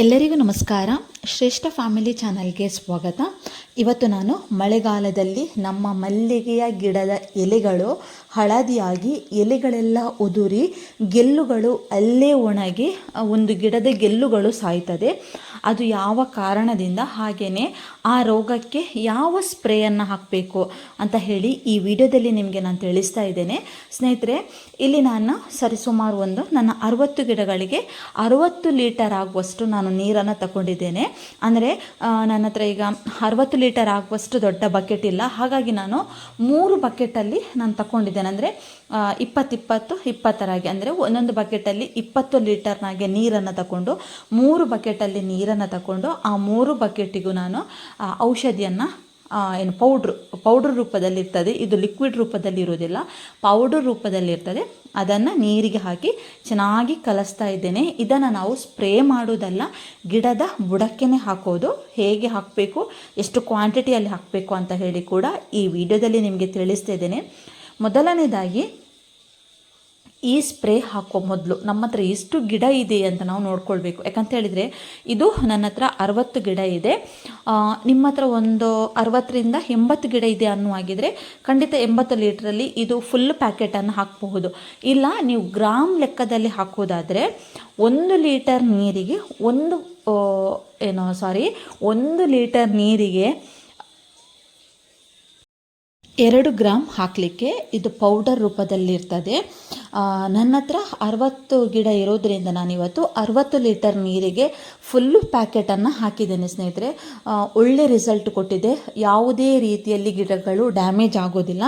ಎಲ್ಲರಿಗೂ ನಮಸ್ಕಾರ. ಶ್ರೇಷ್ಠ ಫ್ಯಾಮಿಲಿ ಚಾನಲ್ಗೆ ಸ್ವಾಗತ. ಇವತ್ತು ನಾನು ಮಳೆಗಾಲದಲ್ಲಿ ನಮ್ಮ ಮಲ್ಲಿಗೆಯ ಗಿಡದ ಎಲೆಗಳು ಹಳದಿಯಾಗಿ ಎಲೆಗಳೆಲ್ಲ ಉದುರಿ ಗೆಲ್ಲುಗಳು ಅಲ್ಲೇ ಒಣಗಿ ಒಂದು ಗಿಡದ ಗೆಲ್ಲುಗಳು ಸಾಯ್ತದೆ. ಅದು ಯಾವ ಕಾರಣದಿಂದ ಹಾಗೆಯೇ ಆ ರೋಗಕ್ಕೆ ಯಾವ ಸ್ಪ್ರೇಯನ್ನು ಹಾಕಬೇಕು ಅಂತ ಹೇಳಿ ಈ ವಿಡಿಯೋದಲ್ಲಿ ನಿಮಗೆ ನಾನು ತಿಳಿಸ್ತಾ ಇದ್ದೇನೆ. ಸ್ನೇಹಿತರೆ, ಇಲ್ಲಿ ನಾನು ಸರಿಸುಮಾರು ಒಂದು ನನ್ನ ಅರವತ್ತು ಗಿಡಗಳಿಗೆ ಅರವತ್ತು ಲೀಟರ್ ಆಗುವಷ್ಟು ನಾನು ನೀರನ್ನು ತಗೊಂಡಿದ್ದೇನೆ. ಅಂದರೆ ನನ್ನ ಹತ್ರ ಈಗ ಅರವತ್ತು ಲೀಟರ್ ಆಗುವಷ್ಟು ದೊಡ್ಡ ಬಕೆಟ್ ಇಲ್ಲ. ಹಾಗಾಗಿ ನಾನು ಮೂರು ಬಕೆಟಲ್ಲಿ ನಾನು ತಗೊಂಡಿದ್ದೇನೆ. ಅಂದರೆ ಇಪ್ಪತ್ತಿಪ್ಪತ್ತು, ಇಪ್ಪತ್ತರಾಗಿ. ಅಂದರೆ, ಒಂದೊಂದು ಬಕೆಟಲ್ಲಿ ಇಪ್ಪತ್ತು ಲೀಟರ್ನಾಗೆ ನೀರನ್ನು ತಗೊಂಡು ಮೂರು ಬಕೆಟಲ್ಲಿ ನೀರನ್ನು ತಗೊಂಡು ಆ ಮೂರು ಬಕೆಟಿಗೂ ನಾನು ಔಷಧಿಯನ್ನು ಏನು ಪೌಡ್ರ್ ಪೌಡ್ರ್ ರೂಪದಲ್ಲಿರ್ತದೆ. ಇದು ಲಿಕ್ವಿಡ್ ರೂಪದಲ್ಲಿ ಇರೋದಿಲ್ಲ ಪೌಡರ್ ರೂಪದಲ್ಲಿರ್ತದೆ. ಅದನ್ನು ನೀರಿಗೆ ಹಾಕಿ ಚೆನ್ನಾಗಿ ಕಲಿಸ್ತಾ ಇದ್ದೇನೆ. ಇದನ್ನು ನಾವು ಸ್ಪ್ರೇ ಮಾಡೋದಲ್ಲ ಗಿಡದ ಬುಡಕ್ಕೆನೆ ಹಾಕೋದು. ಹೇಗೆ ಹಾಕಬೇಕು, ಎಷ್ಟು ಕ್ವಾಂಟಿಟಿಯಲ್ಲಿ ಹಾಕಬೇಕು ಅಂತ ಹೇಳಿ ಕೂಡ ಈ ವಿಡಿಯೋದಲ್ಲಿ ನಿಮಗೆ ತಿಳಿಸ್ತಾ ಇದ್ದೇನೆ. ಮೊದಲನೇದಾಗಿ ಈ ಸ್ಪ್ರೇ ಹಾಕೋ ಮೊದಲು ನಮ್ಮ ಹತ್ರ ಎಷ್ಟು ಗಿಡ ಇದೆ ಅಂತ ನಾವು ನೋಡ್ಕೊಳ್ಬೇಕು. ಯಾಕಂತ ಹೇಳಿದರೆ, ಇದು ನನ್ನ ಹತ್ರ ಅರವತ್ತು ಗಿಡ ಇದೆ. ನಿಮ್ಮ ಹತ್ರ ಒಂದು ಅರವತ್ತರಿಂದ ಎಂಬತ್ತು ಗಿಡ ಇದೆ ಅನ್ನುವಾಗಿದ್ದರೆ ಖಂಡಿತ ಎಂಬತ್ತು ಲೀಟ್ರಲ್ಲಿ ಇದು ಫುಲ್ ಪ್ಯಾಕೆಟನ್ನು ಹಾಕಬಹುದು. ಇಲ್ಲ, ನೀವು ಗ್ರಾಮ್ ಲೆಕ್ಕದಲ್ಲಿ ಹಾಕೋದಾದರೆ, ಒಂದು ಲೀಟರ್ ನೀರಿಗೆ ಒಂದು ಏನೋ ಸಾರಿ ಒಂದು ಲೀಟರ್ ನೀರಿಗೆ ಎರಡು ಗ್ರಾಮ್ ಹಾಕಲಿಕ್ಕೆ ಇದು ಪೌಡರ್ ರೂಪದಲ್ಲಿರ್ತದೆ. ನನ್ನ ಹತ್ರ ಅರವತ್ತು ಗಿಡ ಇರೋದ್ರಿಂದ ನಾನಿವತ್ತು ಅರವತ್ತು ಲೀಟರ್ ನೀರಿಗೆ ಫುಲ್ಲು ಪ್ಯಾಕೆಟನ್ನು ಹಾಕಿದ್ದೇನೆ ಸ್ನೇಹಿತರೆ. ಒಳ್ಳೆ ರಿಸಲ್ಟ್ ಕೊಟ್ಟಿದೆ. ಯಾವುದೇ ರೀತಿಯಲ್ಲಿ ಗಿಡಗಳು ಡ್ಯಾಮೇಜ್ ಆಗೋದಿಲ್ಲ.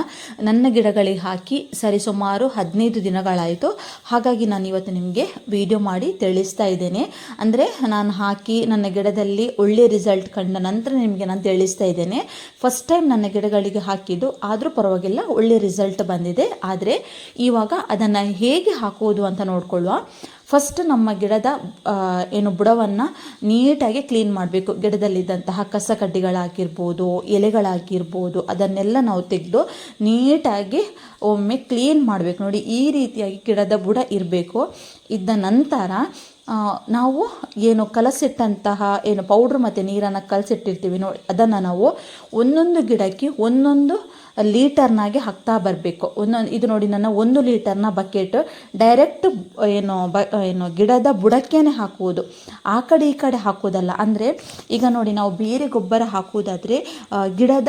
ನನ್ನ ಗಿಡಗಳಿಗೆ ಹಾಕಿ ಸರಿಸುಮಾರು ಹದಿನೈದು ದಿನಗಳಾಯಿತು. ಹಾಗಾಗಿ ನಾನು ಇವತ್ತು ನಿಮಗೆ ವಿಡಿಯೋ ಮಾಡಿ ತಿಳಿಸ್ತಾ ಇದ್ದೇನೆ. ಅಂದರೆ ನಾನು ಹಾಕಿ ನನ್ನ ಗಿಡದಲ್ಲಿ ಒಳ್ಳೆ ರಿಸಲ್ಟ್ ಕಂಡ ನಂತರ ನಿಮಗೆ ನಾನು ತಿಳಿಸ್ತಾ ಇದ್ದೇನೆ. ಫಸ್ಟ್ ಟೈಮ್ ನನ್ನ ಗಿಡಗಳಿಗೆ ಹಾಕಿದ್ದು, ಆದರೂ ಪರವಾಗಿಲ್ಲ, ಒಳ್ಳೆ ರಿಸಲ್ಟ್ ಬಂದಿದೆ. ಆದರೆ ಇವಾಗ ಅದನ್ನು ಹೇಗೆ ಹಾಕುವುದು ಅಂತ ನೋಡ್ಕೊಳ್ಳುವ. ಫಸ್ಟ್ ನಮ್ಮ ಗಿಡದ ಏನು ಬುಡವನ್ನು ನೀಟಾಗಿ ಕ್ಲೀನ್ ಮಾಡಬೇಕು. ಗಿಡದಲ್ಲಿದ್ದಂತಹ ಕಸ ಕಡ್ಡಿಗಳಾಗಿರ್ಬೋದು, ಎಲೆಗಳಾಗಿರ್ಬೋದು, ಅದನ್ನೆಲ್ಲ ನಾವು ತೆಗೆದು ನೀಟಾಗಿ ಒಮ್ಮೆ ಕ್ಲೀನ್ ಮಾಡಬೇಕು. ನೋಡಿ, ಈ ರೀತಿಯಾಗಿ ಗಿಡದ ಬುಡ ಇರಬೇಕು. ಇದ್ದ ನಂತರ ನಾವು ಏನು ಕಲಸಿಟ್ಟಂತಹ, ಏನು ಪೌಡ್ರ್ ಮತ್ತು ನೀರನ್ನು ಕಲಸಿಟ್ಟಿರ್ತೀವಿ ನೋಡಿ, ಅದನ್ನು ನಾವು ಒಂದೊಂದು ಗಿಡಕ್ಕೆ ಒಂದೊಂದು ಲೀಟರ್ನಾಗೆ ಹಾಕ್ತಾ ಬರಬೇಕು. ಒಂದೊಂದು ಇದು ನೋಡಿ ನನ್ನ ಒಂದು ಲೀಟರ್ನ ಬಕೆಟ್ ಡೈರೆಕ್ಟ್, ಏನು, ಬ, ಏನು, ಗಿಡದ ಬುಡಕ್ಕೇನೆ ಹಾಕುವುದು. ಆ ಕಡೆ ಈ ಕಡೆ ಹಾಕುವುದಲ್ಲ. ಅಂದರೆ, ಈಗ ನೋಡಿ ನಾವು ಬೇರೆ ಗೊಬ್ಬರ ಹಾಕುವುದಾದರೆ ಗಿಡದ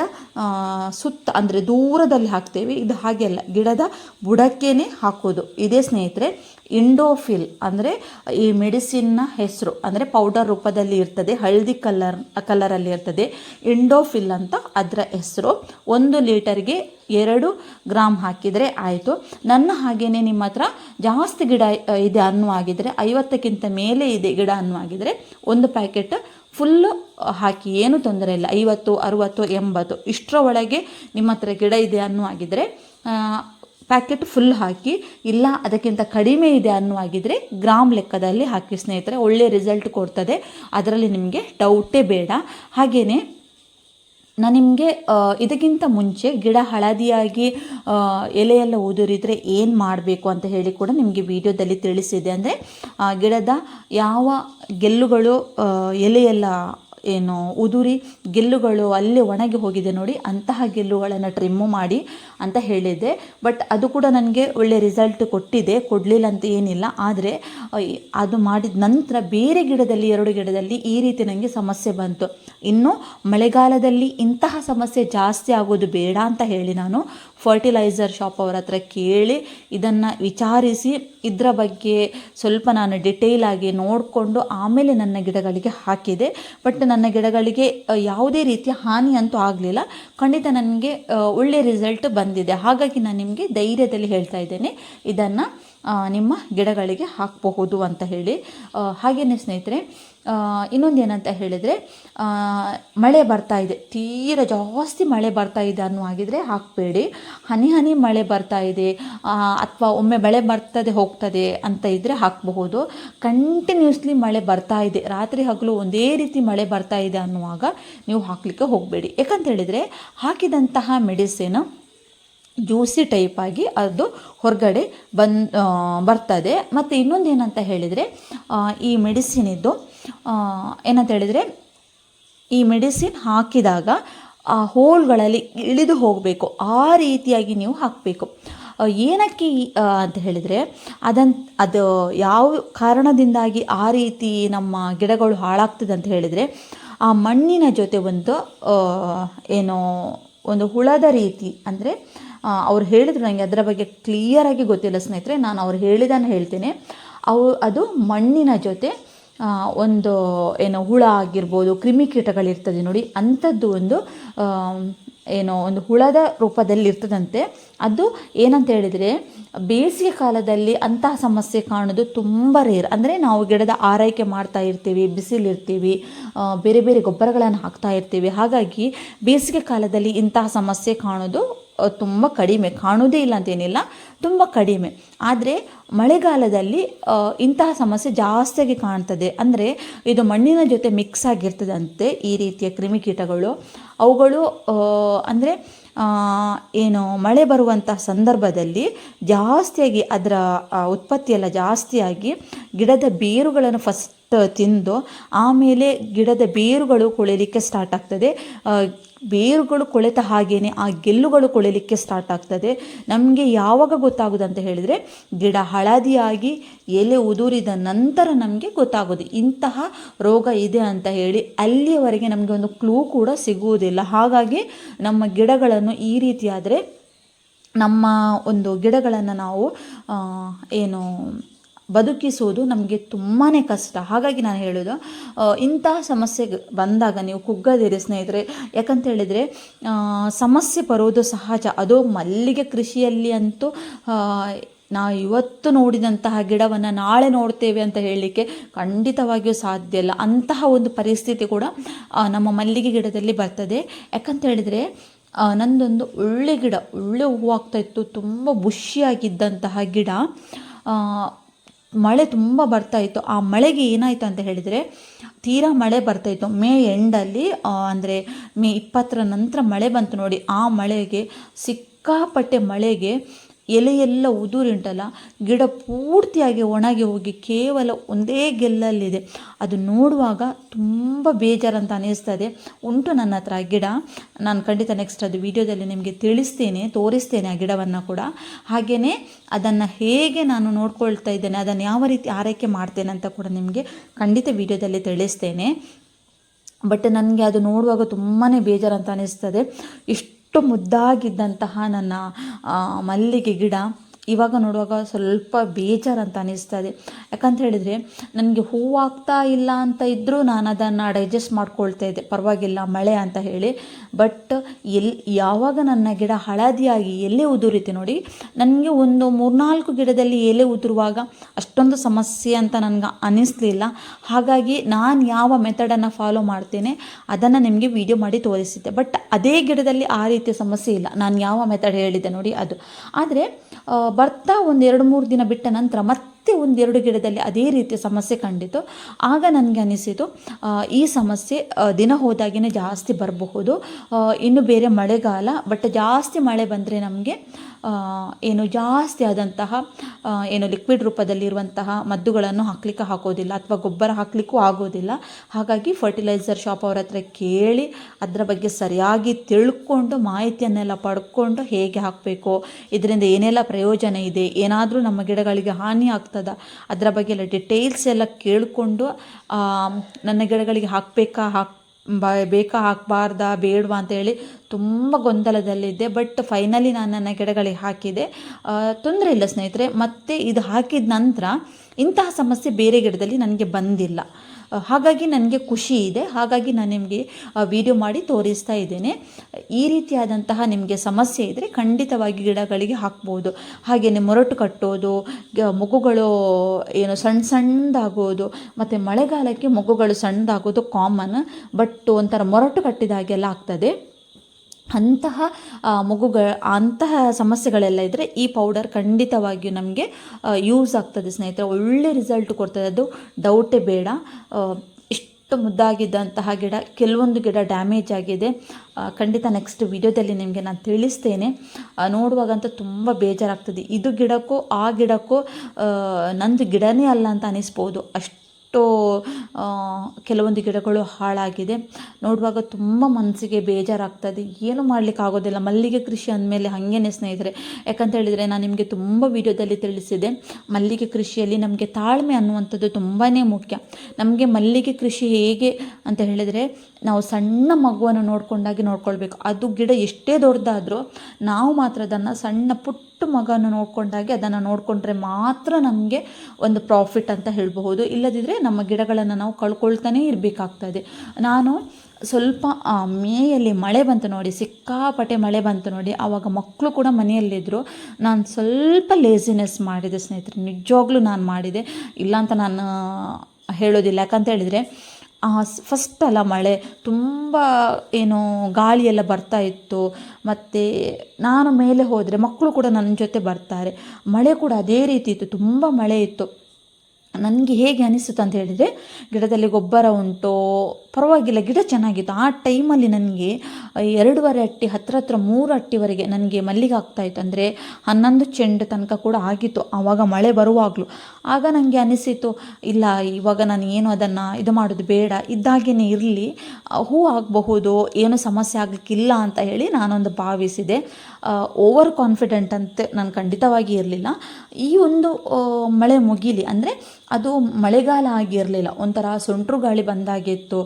ಸುತ್ತ, ಅಂದರೆ ದೂರದಲ್ಲಿ ಹಾಕ್ತೇವೆ. ಇದು ಹಾಗೆ ಅಲ್ಲ. ಗಿಡದ ಬುಡಕ್ಕೇನೆ ಹಾಕೋದು ಇದೇ ಸ್ನೇಹಿತರೆ ಇಂಡೋಫಿಲ್ ಅಂದರೆ ಈ ಮೆಡಿಸಿನ್ನ ಹೆಸರು, ಅಂದರೆ ಪೌಡರ್ ರೂಪದಲ್ಲಿ ಇರ್ತದೆ, ಹಳದಿ ಕಲರ್, ಕಲರಲ್ಲಿ ಇರ್ತದೆ. ಇಂಡೋಫಿಲ್ ಅಂತ ಅದರ ಹೆಸರು. ಒಂದು ಲೀಟರ್ಗೆ ಎರಡು ಗ್ರಾಮ್ ಹಾಕಿದರೆ ಆಯಿತು. ನನ್ನ ಹಾಗೇ ನಿಮ್ಮ ಹತ್ರ ಜಾಸ್ತಿ ಗಿಡ ಇದೆ ಅನ್ನುವಾಗಿದ್ದರೆ ಐವತ್ತಕ್ಕಿಂತ ಮೇಲೆ ಇದೆ ಗಿಡ ಅನ್ನುವಾಗಿದ್ದರೆ ಒಂದು ಪ್ಯಾಕೆಟ್ ಫುಲ್ಲು ಹಾಕಿ, ಏನು ತೊಂದರೆ ಇಲ್ಲ, ಐವತ್ತು, ಅರುವತ್ತು, ಎಂಬತ್ತು ಇಷ್ಟರ ಒಳಗೆ ನಿಮ್ಮ ಹತ್ರ ಗಿಡ ಇದೆ ಅನ್ನುವಾಗಿದ್ದರೆ ಪ್ಯಾಕೆಟ್ ಫುಲ್ ಹಾಕಿ, ಇಲ್ಲ ಅದಕ್ಕಿಂತ ಕಡಿಮೆ ಇದೆ ಅನ್ನುವಾಗಿದ್ದರೆ ಗ್ರಾಮ್ ಲೆಕ್ಕದಲ್ಲಿ ಹಾಕಿ ಸ್ನೇಹಿತರೆ ಒಳ್ಳೆಯ ರಿಸಲ್ಟ್ ಕೊಡ್ತದೆ. ಅದರಲ್ಲಿ ನಿಮಗೆ ಡೌಟೇ ಬೇಡ. ಹಾಗೆಯೇ ನಾನು ನಿಮಗೆ ಇದಕ್ಕಿಂತ ಮುಂಚೆ ಗಿಡ ಹಳದಿಯಾಗಿ ಎಲೆಯೆಲ್ಲ ಉದುರಿದರೆ ಏನು ಮಾಡಬೇಕು ಅಂತ ಹೇಳಿ ಕೂಡ ನಿಮಗೆ ವಿಡಿಯೋದಲ್ಲಿ ತಿಳಿಸಿದೆ. ಅಂದರೆ ಗಿಡದ ಯಾವ ಗೆಲ್ಲುಗಳು ಎಲೆಯೆಲ್ಲ ಏನು ಉದುರಿ ಗೆಲ್ಲುಗಳು ಅಲ್ಲಿ ಒಣಗಿ ಹೋಗಿದೆ ನೋಡಿ ಅಂತಹ ಗೆಲ್ಲುಗಳನ್ನು ಟ್ರಿಮ್ಮು ಮಾಡಿ ಅಂತ ಹೇಳಿದ್ದೆ. ಬಟ್ ಅದು ಕೂಡ ನನಗೆ ಒಳ್ಳೆ ರಿಸಲ್ಟ್ ಕೊಟ್ಟಿದೆ. ಕೊಡಲಿಲ್ಲ ಅಂತ ಏನಿಲ್ಲ. ಆದರೆ ಅದು ಮಾಡಿದ ನಂತರ ಬೇರೆ ಗಿಡದಲ್ಲಿ, ಎರಡು ಗಿಡದಲ್ಲಿ ಈ ರೀತಿ ನನಗೆ ಸಮಸ್ಯೆ ಬಂತು. ಇನ್ನು ಮಳೆಗಾಲದಲ್ಲಿ ಇಂತಹ ಸಮಸ್ಯೆ ಜಾಸ್ತಿ ಆಗೋದು ಬೇಡ ಅಂತ ಹೇಳಿ ನಾನು ಫರ್ಟಿಲೈಸರ್ ಶಾಪ್ ಅವರ ಹತ್ರ ಕೇಳಿ ಇದನ್ನು ವಿಚಾರಿಸಿ, ಇದರ ಬಗ್ಗೆ ಸ್ವಲ್ಪ ನಾನು ಡಿಟೇಲ್ ಆಗಿ ನೋಡಿಕೊಂಡು ಆಮೇಲೆ ನನ್ನ ಗಿಡಗಳಿಗೆ ಹಾಕಿದೆ. ಬಟ್ ನನ್ನ ಗಿಡಗಳಿಗೆ ಯಾವುದೇ ರೀತಿಯ ಹಾನಿ ಅಂತೂ ಆಗಲಿಲ್ಲ. ಖಂಡಿತ ನನಗೆ ಒಳ್ಳೆಯ ಒಳ್ಳೆ ರಿಸಲ್ಟ್ ಬಂದಿದೆ. ಹಾಗಾಗಿ ನಾನು ನಿಮಗೆ ಧೈರ್ಯದಲ್ಲಿ ಹೇಳ್ತಾ ಇದ್ದೇನೆ. ಇದನ್ನು ನಿಮ್ಮ ಗಿಡಗಳಿಗೆ ಹಾಕಬಹುದು ಅಂತ ಹೇಳಿ. ಹಾಗೆಯೇ ಸ್ನೇಹಿತರೆ ಇನ್ನೊಂದು ಏನಂತ ಹೇಳಿದರೆ ಮಳೆ ಬರ್ತಾ ಇದೆ. ತೀರ ಜಾಸ್ತಿ ಮಳೆ ಬರ್ತಾ ಇದೆ ಅನ್ನೋ ಹಾಕಬೇಡಿ. ಹನಿ ಹನಿ ಮಳೆ ಬರ್ತಾ ಇದೆ. ಅಥವಾ ಒಮ್ಮೆ ಮಳೆ ಬರ್ತದೆ, ಹೋಗ್ತದೆ ಅಂತ ಇದ್ದರೆ ಹಾಕಬಹುದು. ಕಂಟಿನ್ಯೂಸ್ಲಿ ಮಳೆ ಬರ್ತಾ ಇದೆ. ರಾತ್ರಿ ಹಗಲು ಒಂದೇ ರೀತಿ ಮಳೆ ಬರ್ತಾ ಇದೆ ಅನ್ನುವಾಗ ನೀವು ಹಾಕಲಿಕ್ಕೆ ಹೋಗಬೇಡಿ. ಯಾಕಂತ ಹೇಳಿದರೆ, ಹಾಕಿದಂತಹ ಮೆಡಿಸಿನ್ ಜ್ಯೂಸಿ ಟೈಪಾಗಿ ಅದು ಹೊರಗಡೆ ಬಂದು ಬರ್ತದೆ. ಮತ್ತು ಇನ್ನೊಂದು ಏನಂತ ಹೇಳಿದರೆ ಈ ಮೆಡಿಸಿನಿದ್ದು ಏನಂತ ಹೇಳಿದರೆ ಈ ಮೆಡಿಸಿನ್ ಹಾಕಿದಾಗ ಆ ಹೋಲ್ಗಳಲ್ಲಿ ಇಳಿದು ಹೋಗಬೇಕು. ಆ ರೀತಿಯಾಗಿ ನೀವು ಹಾಕಬೇಕು. ಏನಕ್ಕೆ ಅಂತ ಹೇಳಿದರೆ ಅದನ್, ಅದು ಯಾವ ಕಾರಣದಿಂದಾಗಿ ಆ ರೀತಿ ನಮ್ಮ ಗಿಡಗಳು ಹಾಳಾಗ್ತದೆ ಅಂತ ಹೇಳಿದರೆ ಆ ಮಣ್ಣಿನ ಜೊತೆ ಒಂದು ಏನು ಒಂದು ಹುಳದ ರೀತಿ ಅಂದರೆ ಅವ್ರು ಹೇಳಿದ್ರು ನನಗೆ ಅದರ ಬಗ್ಗೆ ಕ್ಲಿಯರಾಗಿ ಗೊತ್ತಿಲ್ಲ ಸ್ನೇಹಿತರೆ, ನಾನು ಅವ್ರು ಹೇಳಿದ್ದನ್ನು ಹೇಳ್ತೇನೆ. ಅವು, ಅದು ಮಣ್ಣಿನ ಜೊತೆ ಒಂದು, ಏನು, ಹುಳ ಆಗಿರ್ಬೋದು ಕ್ರಿಮಿಕೀಟಗಳಿರ್ತದೆ ನೋಡಿ, ಅಂಥದ್ದು ಒಂದು ಏನೋ, ಒಂದು ಹುಳದ ರೂಪದಲ್ಲಿರ್ತದಂತೆ. ಅದು ಏನಂತ ಹೇಳಿದರೆ, ಬೇಸಿಗೆ ಕಾಲದಲ್ಲಿ ಅಂತಹ ಸಮಸ್ಯೆ ಕಾಣೋದು ತುಂಬ ರೇರ್ ಅಂದರೆ ನಾವು ಗಿಡದ ಆರೈಕೆ ಮಾಡ್ತಾ ಇರ್ತೀವಿ, ಬಿಸಿಲಿರ್ತೀವಿ ಬೇರೆ ಬೇರೆ ಗೊಬ್ಬರಗಳನ್ನು ಹಾಕ್ತಾ ಇರ್ತೀವಿ. ಹಾಗಾಗಿ ಬೇಸಿಗೆ ಕಾಲದಲ್ಲಿ ಇಂತಹ ಸಮಸ್ಯೆ ಕಾಣೋದು ತುಂಬ ಕಡಿಮೆ. ಕಾಣೋದೇ ಇಲ್ಲ ಅಂತೇನಿಲ್ಲ, ತುಂಬ ಕಡಿಮೆ. ಆದರೆ ಮಳೆಗಾಲದಲ್ಲಿ ಇಂತಹ ಸಮಸ್ಯೆ ಜಾಸ್ತಿಯಾಗಿ ಕಾಣ್ತದೆ. ಅಂದರೆ ಇದು ಮಣ್ಣಿನ ಜೊತೆ ಮಿಕ್ಸ್ ಆಗಿರ್ತದಂತೆ ಈ ರೀತಿಯ ಕ್ರಿಮಿಕೀಟಗಳು. ಅವುಗಳು ಅಂದರೆ ಏನು, ಮಳೆ ಬರುವಂತಹ ಸಂದರ್ಭದಲ್ಲಿ ಜಾಸ್ತಿಯಾಗಿ ಅದರ ಉತ್ಪತ್ತಿಯೆಲ್ಲ ಜಾಸ್ತಿಯಾಗಿ ಗಿಡದ ಬೇರುಗಳನ್ನು ಫಸ್ಟ್ ತಿಂದು, ಆಮೇಲೆ ಗಿಡದ ಬೇರುಗಳು ಕೊಳೆಯಲಿಕ್ಕೆ ಸ್ಟಾರ್ಟ್ ಆಗ್ತದೆ. ಬೇರುಗಳು ಕೊಳೆತ ಹಾಗೇನೆ ಆ ಗೆಲ್ಲುಗಳು ಕೊಳೆಯಲಿಕ್ಕೆ ಸ್ಟಾರ್ಟ್ ಆಗ್ತದೆ. ನಮಗೆ ಯಾವಾಗ ಗೊತ್ತಾಗೋದು ಅಂತ ಹೇಳಿದರೆ, ಗಿಡ ಹಳದಿಯಾಗಿ ಎಲೆ ಉದುರಿದ ನಂತರ ನಮಗೆ ಗೊತ್ತಾಗೋದು. ಇಂತಹ ರೋಗ ಇದೆ ಅಂತ ಹೇಳಿ ಅಲ್ಲಿಯವರೆಗೆ ನಮಗೆ ಒಂದು ಕ್ಲೂ ಕೂಡ ಸಿಗುವುದಿಲ್ಲ. ಹಾಗಾಗಿ ನಮ್ಮ ಗಿಡಗಳನ್ನು ಈ ರೀತಿಯಾದರೆ ನಮ್ಮ ಒಂದು ಗಿಡಗಳನ್ನು ನಾವು ಏನು ಬದುಕಿಸುವುದು ನಮಗೆ ತುಂಬಾ ಕಷ್ಟ. ಹಾಗಾಗಿ ನಾನು ಹೇಳೋದು ಇಂತಹ ಸಮಸ್ಯೆ ಬಂದಾಗ ನೀವು ಕುಗ್ಗದಿರಿ ಸ್ನೇಹಿತರೆ. ಯಾಕಂತ ಹೇಳಿದರೆ ಸಮಸ್ಯೆ ಬರೋದು ಸಹಜ. ಅದು ಮಲ್ಲಿಗೆ ಕೃಷಿಯಲ್ಲಿ ಅಂತೂ ನಾವು ಇವತ್ತು ನೋಡಿದಂತಹ ಗಿಡವನ್ನು ನಾಳೆ ನೋಡ್ತೇವೆ ಅಂತ ಹೇಳಲಿಕ್ಕೆ ಖಂಡಿತವಾಗಿಯೂ ಸಾಧ್ಯ ಇಲ್ಲ. ಅಂತಹ ಒಂದು ಪರಿಸ್ಥಿತಿ ಕೂಡ ನಮ್ಮ ಮಲ್ಲಿಗೆ ಗಿಡದಲ್ಲಿ ಬರ್ತದೆ. ಯಾಕಂತ ಹೇಳಿದರೆ ನಂದೊಂದು ಒಳ್ಳೆ ಗಿಡ, ಒಳ್ಳೆ ಹೂವು ಆಗ್ತಾ ಇತ್ತು. ತುಂಬ ಬುಷಿಯಾಗಿದ್ದಂತಹ ಗಿಡ ಮಳೆ ತುಂಬ ಬರ್ತಾ ಇತ್ತು. ಆ ಮಳೆಗೆ ಏನಾಯಿತು ಅಂತ ಹೇಳಿದರೆ ತೀರಾ ಮಳೆ ಬರ್ತಾ ಇತ್ತು. ಮೇ ಎಂಡಲ್ಲಿ ಅಂದರೆ ಮೇ ಇಪ್ಪತ್ತರ ನಂತರ ಮಳೆ ಬಂತು ನೋಡಿ. ಆ ಮಳೆಗೆ, ಸಿಕ್ಕಾಪಟ್ಟೆ ಮಳೆಗೆ ಎಲೆ ಎಲ್ಲ ಉದುರುಂಟಲ್ಲ, ಗಿಡ ಪೂರ್ತಿಯಾಗಿ ಒಣಗಿ ಹೋಗಿ ಕೇವಲ ಒಂದೇ ಗೆಲ್ಲಲ್ಲಿದೆ. ಅದು ನೋಡುವಾಗ ತುಂಬ ಬೇಜಾರಂತ ಅನಿಸ್ತದೆ ಉಂಟು ನನ್ನ ಹತ್ರ ಗಿಡ. ನಾನು ಖಂಡಿತ ನೆಕ್ಸ್ಟ್ ಅದು ವಿಡಿಯೋದಲ್ಲಿ ನಿಮಗೆ ತಿಳಿಸ್ತೇನೆ, ತೋರಿಸ್ತೇನೆ ಆ ಗಿಡವನ್ನು ಕೂಡ. ಹಾಗೆಯೇ ಅದನ್ನು ಹೇಗೆ ನಾನು ನೋಡ್ಕೊಳ್ತಾ ಇದ್ದೇನೆ, ಅದನ್ನು ಯಾವ ರೀತಿ ಆರೈಕೆ ಮಾಡ್ತೇನೆ ಅಂತ ಕೂಡ ನಿಮಗೆ ಖಂಡಿತ ವಿಡಿಯೋದಲ್ಲಿ ತಿಳಿಸ್ತೇನೆ. ಬಟ್ ನನಗೆ ಅದು ನೋಡುವಾಗ ತುಂಬಾ ಬೇಜಾರಂತ ಅನಿಸ್ತದೆ ಇಷ್ಟು ಮುದ್ದಾಗಿದ್ದಂತಹ ನನ್ನ ಮಲ್ಲಿಗೆ ಗಿಡ ಇವಾಗ ನೋಡುವಾಗ ಸ್ವಲ್ಪ ಬೇಜಾರು ಅಂತ ಅನ್ನಿಸ್ತಾ ಇದೆ. ಯಾಕಂತ ಹೇಳಿದರೆ, ನನಗೆ ಹೂವಾಗ್ತಾ ಇಲ್ಲ ಅಂತ ಇದ್ದರೂ ನಾನು ಅದನ್ನು ಡೈಜೆಸ್ಟ್ ಮಾಡ್ಕೊಳ್ತಾ ಇದ್ದೆ. ಪರವಾಗಿಲ್ಲ, ಮಳೆ ಅಂತ ಹೇಳಿ. ಬಟ್ ಎಲ್ಲಿ ಯಾವಾಗ ನನ್ನ ಗಿಡ ಹಳದಿಯಾಗಿ ಎಲೆ ಉದುರಿತೆ ನೋಡಿ, ನನಗೆ ಒಂದು ಮೂರ್ನಾಲ್ಕು ಗಿಡದಲ್ಲಿ ಎಲೆ ಉದುರುವಾಗ ಅಷ್ಟೊಂದು ಸಮಸ್ಯೆ ಅಂತ ನನಗೆ ಅನ್ನಿಸ್ಲಿಲ್ಲ ಹಾಗಾಗಿ ನಾನು ಯಾವ ಮೆಥಡನ್ನು ಫಾಲೋ ಮಾಡ್ತೇನೆ, ಅದನ್ನು ನಿಮಗೆ ವಿಡಿಯೋ ಮಾಡಿ ತೋರಿಸಿದ್ದೆ. ಬಟ್ ಅದೇ ಗಿಡದಲ್ಲಿ ಆ ರೀತಿಯ ಸಮಸ್ಯೆ ಇಲ್ಲ. ನಾನು ಯಾವ ಮೆಥಡ್ ಹೇಳಿದ್ದೆ ನೋಡಿ ಅದು. ಆದರೆ ಬರ್ತಾ ಒಂದು ಎರಡು ಮೂರು ದಿನ ಬಿಟ್ಟ ನಂತರ ಮತ್ತೆ ಒಂದೆರಡು ಗಿಡದಲ್ಲಿ ಅದೇ ರೀತಿಯ ಸಮಸ್ಯೆ ಕಂಡಿತು. ಆಗ ನನಗೆ ಅನಿಸಿತು ಈ ಸಮಸ್ಯೆ ದಿನ ಹೋದಾಗಿನೇ ಜಾಸ್ತಿ ಬರಬಹುದು. ಇನ್ನು ಬೇರೆ ಮಳೆಗಾಲ, ಬಟ್ ಜಾಸ್ತಿ ಮಳೆ ಬಂದರೆ ನಮಗೆ ಏನು ಜಾಸ್ತಿ ಆದಂತಹ ಏನು ಲಿಕ್ವಿಡ್ ರೂಪದಲ್ಲಿರುವಂತಹ ಮದ್ದುಗಳನ್ನು ಹಾಕ್ಲಿಕ್ಕೆ ಹಾಕೋದಿಲ್ಲ ಅಥವಾ ಗೊಬ್ಬರ ಹಾಕಲಿಕ್ಕೂ ಆಗೋದಿಲ್ಲ. ಹಾಗಾಗಿ ಫರ್ಟಿಲೈಸರ್ ಶಾಪ್ ಅವ್ರ ಹತ್ರ ಕೇಳಿ ಅದರ ಬಗ್ಗೆ ಸರಿಯಾಗಿ ತಿಳ್ಕೊಂಡು ಮಾಹಿತಿಯನ್ನೆಲ್ಲ ಪಡ್ಕೊಂಡು ಹೇಗೆ ಹಾಕಬೇಕು, ಇದರಿಂದ ಏನೆಲ್ಲ ಪ್ರಯೋಜನ ಇದೆ, ಏನಾದರೂ ನಮ್ಮ ಗಿಡಗಳಿಗೆ ಹಾನಿ ಆಗ್ತದ, ಅದರ ಬಗ್ಗೆ ಎಲ್ಲ ಡಿಟೇಲ್ಸ್ ಎಲ್ಲ ಕೇಳಿಕೊಂಡು ನನ್ನ ಗಿಡಗಳಿಗೆ ಹಾಕಬೇಕಾ, ಹಾಕ್ ಬ, ಬೇಕಾ ಹಾಕಬಾರ್ದಾ, ಬೇಡವಾ ಅಂತೇಳಿ ತುಂಬ ಗೊಂದಲದಲ್ಲಿದ್ದೆ. ಬಟ್ ಫೈನಲಿ ನಾನು ನನ್ನ ಗಿಡಗಳಿಗೆ ಹಾಕಿದೆ. ತೊಂದರೆ ಇಲ್ಲ ಸ್ನೇಹಿತರೆ. ಮತ್ತು ಇದು ಹಾಕಿದ ನಂತರ ಇಂತಹ ಸಮಸ್ಯೆ ಬೇರೆ ಗಿಡದಲ್ಲಿ ನನಗೆ ಬಂದಿಲ್ಲ. ಹಾಗಾಗಿ ನನಗೆ ಖುಷಿ ಇದೆ. ಹಾಗಾಗಿ ನಾನು ನಿಮಗೆ ವಿಡಿಯೋ ಮಾಡಿ ತೋರಿಸ್ತಾ ಇದ್ದೇನೆ. ಈ ರೀತಿಯಾದಂತಹ ನಿಮಗೆ ಸಮಸ್ಯೆ ಇದ್ದರೆ ಖಂಡಿತವಾಗಿ ಗಿಡಗಳಿಗೆ ಹಾಕ್ಬೋದು. ಹಾಗೆಯೇ ಮೊರಟು ಕಟ್ಟೋದು ಮಗುಗಳು, ಏನು ಸಣ್ಣ ಸಣ್ಣದಾಗೋದು, ಮತ್ತು ಮಳೆಗಾಲಕ್ಕೆ ಮಗುಗಳು ಸಣ್ಣದಾಗೋದು ಕಾಮನ್ ಬಟ್ ಒಂಥರ ಮೊರಟು ಕಟ್ಟಿದ ಹಾಗೆಲ್ಲ ಆಗ್ತದೆ. ಅಂತಹ ಮಗುಗಳ, ಅಂತಹ ಸಮಸ್ಯೆಗಳೆಲ್ಲ ಇದ್ದರೆ ಈ ಪೌಡರ್ ಖಂಡಿತವಾಗಿಯೂ ನಮಗೆ ಯೂಸ್ ಆಗ್ತದೆ ಸ್ನೇಹಿತರೆ. ಒಳ್ಳೆ ರಿಸಲ್ಟ್ ಕೊಡ್ತದೆ. ಅದು ಡೌಟೇ ಬೇಡ. ಇಷ್ಟು ಮುದ್ದಾಗಿದ್ದಂತಹ ಗಿಡ, ಕೆಲವೊಂದು ಗಿಡ ಡ್ಯಾಮೇಜ್ ಆಗಿದೆ. ಖಂಡಿತ ನೆಕ್ಸ್ಟ್ ವಿಡಿಯೋದಲ್ಲಿ ನಿಮಗೆ ನಾನು ತಿಳಿಸ್ತೇನೆ. ನೋಡುವಾಗಂತೂ ತುಂಬ ಬೇಜಾರಾಗ್ತದೆ. ಇದು ಗಿಡಕ್ಕೂ, ಆ ಗಿಡಕ್ಕೂ ನಂದು ಗಿಡನೇ ಅಲ್ಲ ಅಂತ ಅನಿಸ್ಬೋದು. ಅಷ್ಟು ಆ, ಕೆಲವೊಂದು ಗಿಡಗಳು ಹಾಳಾಗಿದೆ. ನೋಡುವಾಗ ತುಂಬ ಮನಸ್ಸಿಗೆ ಬೇಜಾರಾಗ್ತದೆ. ಏನು ಮಾಡಲಿಕ್ಕೆ ಆಗೋದಿಲ್ಲ ಮಲ್ಲಿಗೆ ಕೃಷಿ ಅಂದಮೇಲೆ ಹಾಗೇನೆ ಸ್ನೇಹಿತರೆ. ಯಾಕಂತ ಹೇಳಿದರೆ ನಾನು ನಿಮಗೆ ತುಂಬ ವಿಡಿಯೋದಲ್ಲಿ ತಿಳಿಸಿದೆ ಮಲ್ಲಿಗೆ ಕೃಷಿಯಲ್ಲಿ ನಮಗೆ ತಾಳ್ಮೆ ಅನ್ನುವಂಥದ್ದು ತುಂಬಾ ಮುಖ್ಯ. ನಮಗೆ ಮಲ್ಲಿಗೆ ಕೃಷಿ ಹೇಗೆ ಅಂತ ಹೇಳಿದರೆ ನಾವು ಸಣ್ಣ ಮಗುವನ್ನು ನೋಡ್ಕೊಂಡಾಗಿ ನೋಡ್ಕೊಳ್ಬೇಕು. ಅದು ಗಿಡ ಎಷ್ಟೇ ದೊಡ್ಡದಾದರೂ ನಾವು ಮಾತ್ರ ಅದನ್ನು ಸಣ್ಣ ಪುಟ್ಟ ಮಗನ ನೋಡ್ಕೊಂಡಾಗೆ ಅದನ್ನು ನೋಡಿಕೊಂಡ್ರೆ ಮಾತ್ರ ನಮಗೆ ಒಂದು ಪ್ರಾಫಿಟ್ ಅಂತ ಹೇಳಬಹುದು. ಇಲ್ಲದಿದ್ದರೆ ನಮ್ಮ ಗಿಡಗಳನ್ನು ನಾವು ಕಳ್ಕೊಳ್ತಾನೇ ಇರಬೇಕಾಗ್ತದೆ. ನಾನು ಸ್ವಲ್ಪ ಮೇಯಲ್ಲಿ ಮಳೆ ಬಂತು ನೋಡಿ, ಸಿಕ್ಕಾಪಟ್ಟೆ ಮಳೆ ಬಂತು ನೋಡಿ ಆವಾಗ ಮಕ್ಕಳು ಕೂಡ ಮನೆಯಲ್ಲಿದ್ದರು ನಾನು ಸ್ವಲ್ಪ ಲೇಸಿನೆಸ್ ಮಾಡಿದೆ ಸ್ನೇಹಿತರೆ, ನಿಜವಾಗ್ಲೂ ನಾನು ಮಾಡಿದೆ. ಇಲ್ಲ ಅಂತ ನಾನು ಹೇಳೋದಿಲ್ಲ. ಯಾಕಂತ ಹೇಳಿದರೆ ಫಸ್ಟ್ ಅಲ್ಲ ಮಳೆ. ತುಂಬ ಏನು ಗಾಳಿ ಎಲ್ಲ ಬರ್ತಾ ಇತ್ತು. ಮತ್ತು ನಾನು ಮೇಲೆ ಹೋದರೆ ಮಕ್ಕಳು ಕೂಡ ನನ್ನ ಜೊತೆ ಬರ್ತಾರೆ. ಮಳೆ ಕೂಡ ಅದೇ ರೀತಿ ಇತ್ತು. ತುಂಬ ಮಳೆ ಇತ್ತು. ನನಗೆ ಹೇಗೆ ಅನಿಸುತ್ತೆ ಅಂತ ಹೇಳಿದರೆ, ಗಿಡದಲ್ಲಿ ಗೊಬ್ಬರ ಉಂಟು, ಪರವಾಗಿಲ್ಲ, ಗಿಡ ಚೆನ್ನಾಗಿತ್ತು. ಆ ಟೈಮಲ್ಲಿ ನನಗೆ ಎರಡೂವರೆ ಅಟ್ಟಿ, ಹತ್ರ ಹತ್ರ ಮೂರು ಅಟ್ಟಿವರೆಗೆ ನನಗೆ ಮಲ್ಲಿಗೆ ಆಗ್ತಾಯಿತ್ತು ಅಂದರೆ ಹನ್ನೊಂದು ಚೆಂಡು ತನಕ ಕೂಡ ಆಗಿತ್ತು. ಆವಾಗ ಮಳೆ ಬರುವಾಗಲೂ. ಆಗ ನನಗೆ ಅನಿಸಿತು, ಇಲ್ಲ, ಇವಾಗ ನಾನು ಏನು ಅದನ್ನು ಇದು ಮಾಡೋದು ಬೇಡ. ಇದ್ದಾಗೇ ಇರಲಿ. ಹೂ ಆಗಬಹುದು, ಏನು ಸಮಸ್ಯೆ ಆಗಲಿಕ್ಕಿಲ್ಲ ಅಂತ ಹೇಳಿ ನಾನೊಂದು ಭಾವಿಸಿದೆ. ಓವರ್ ಕಾನ್ಫಿಡೆಂಟ್ ಅಂತ ನಾನು ಖಂಡಿತವಾಗಿ ಇರಲಿಲ್ಲ. ಈ ಒಂದು ಮಳೆ ಮುಗಿಲಿ. ಅಂದರೆ ಅದು ಮಳೆಗಾಲ ಆಗಿರಲಿಲ್ಲ. ಒಂಥರ ಸೊಂಟ್ರು ಗಾಳಿ ಬಂದಾಗಿತ್ತು.